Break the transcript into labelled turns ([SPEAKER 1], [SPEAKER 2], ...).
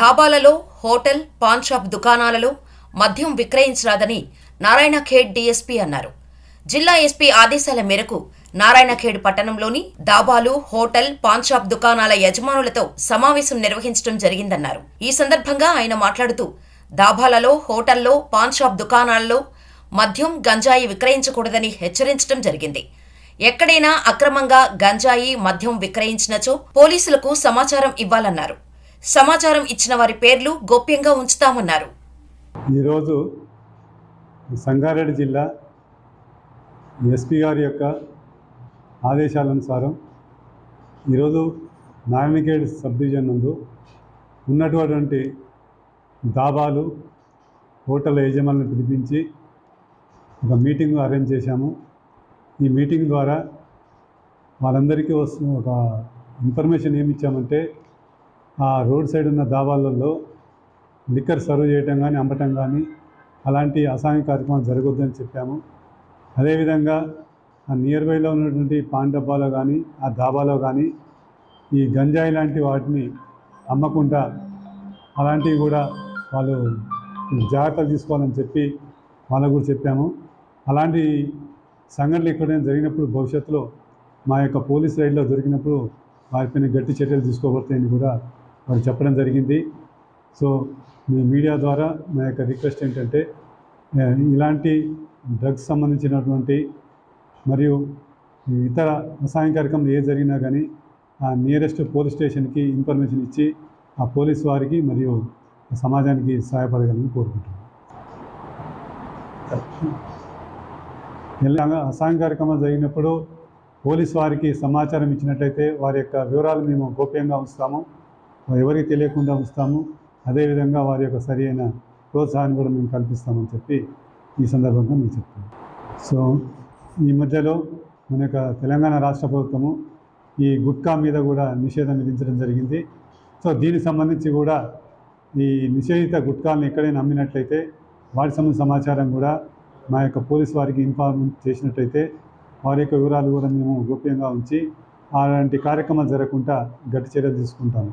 [SPEAKER 1] ధాబాలలో hotel pan shop దుకాణాలలో మద్యం విక్రయించరాదని నారాయణఖేడ్ డీఎస్పీ అన్నారు. జిల్లా ఎస్పీ ఆదేశాల మేరకు నారాయణఖేడ్ పట్టణంలోని దాబాలు హోటల్ పాన్ షాప్ దుకాణాల యజమానులతో సమావేశం నిర్వహించడం జరిగిందన్నారు. ఈ సందర్భంగా ఆయన మాట్లాడుతూ దాబాలలో హోటల్లో పాన్ షాప్ దుకాణాలలో మద్యం గంజాయి విక్రయించకూడదని హెచ్చరించడం జరిగింది. ఎక్కడైనా అక్రమంగా గంజాయి మద్యం విక్రయించినచో పోలీసులకు సమాచారం ఇవ్వాలన్నారు. సమాచారం ఇచ్చిన వారి పేర్లు గోప్యంగా ఉంచుతామన్నారు.
[SPEAKER 2] ఈరోజు సంగారెడ్డి జిల్లా ఎస్పీ గారి యొక్క ఆదేశాలనుసారం ఈరోజు నారాయణఖేడ్ సబ్ డివిజన్ నందు ఉన్నటువంటి దాబాలు హోటల్ యజమానులను పిలిపించి ఒక మీటింగ్ అరేంజ్ చేశాము. ఈ మీటింగ్ ద్వారా వాళ్ళందరికీ వస్తున్న ఒక ఇన్ఫర్మేషన్ ఏమి ఇచ్చామంటే ఆ రోడ్ సైడ్ ఉన్న దాబాలలో లిక్కర్ సర్వ్ చేయటం కానీ అమ్మటం కానీ అలాంటి అసాంఘిక కార్యక్రమాలు జరగొద్దని చెప్పాము. అదేవిధంగా ఆ నియర్ బైలో ఉన్నటువంటి పాన్ డబ్బాలో కానీ ఆ దాబాలో కానీ ఈ గంజాయి లాంటి వాటిని అమ్మకుండా అలాంటివి కూడా వాళ్ళు జాగ్రత్తలు తీసుకోవాలని చెప్పి వాళ్ళకు కూడా చెప్పాము. అలాంటి సంఘటనలు ఎక్కడైనా జరిగినప్పుడు భవిష్యత్తులో మా యొక్క పోలీస్ రైడ్లో దొరికినప్పుడు వారిపైన గట్టి చర్యలు తీసుకోబడతాయని కూడా వారు చెప్పడం జరిగింది. సో మీ మీడియా ద్వారా నా యొక్క రిక్వెస్ట్ ఏంటంటే ఇలాంటి డ్రగ్స్ సంబంధించినటువంటి మరియు ఇతర అసాయం కార్యక్రమం ఏ జరిగినా కానీ ఆ నియరెస్ట్ పోలీస్ స్టేషన్కి ఇన్ఫర్మేషన్ ఇచ్చి ఆ పోలీస్ వారికి మరియు సమాజానికి సహాయపడగలని కోరుకుంటున్నాను. ఇలా అసాయం కార్యక్రమాలు జరిగినప్పుడు పోలీస్ వారికి సమాచారం ఇచ్చినట్టయితే వారి యొక్క వివరాలు మేము గోప్యంగా ఉంచుతాము. ఎవరికి తెలియకుండా ఉంచుతాము అదేవిధంగా వారి యొక్క సరి అయిన ప్రోత్సాహాన్ని కూడా మేము కల్పిస్తామని చెప్పి ఈ సందర్భంగా మేము చెప్తాను సో ఈ మధ్యలో మన యొక్క తెలంగాణ రాష్ట్ర ప్రభుత్వము ఈ గుట్కా మీద కూడా నిషేధం విధించడం జరిగింది. సో దీనికి సంబంధించి కూడా ఈ నిషేధిత గుట్కాలను ఎక్కడైనా అమ్మినట్లయితే వాటి సంబంధించిన సమాచారం కూడా మా యొక్క పోలీస్ వారికి ఇన్ఫార్మ్ చేసినట్టయితే వారి యొక్క వివరాలు కూడా మేము గోప్యంగా ఉంచి అలాంటి కార్యక్రమాలు జరగకుండా గట్టి చర్యలు తీసుకుంటాము.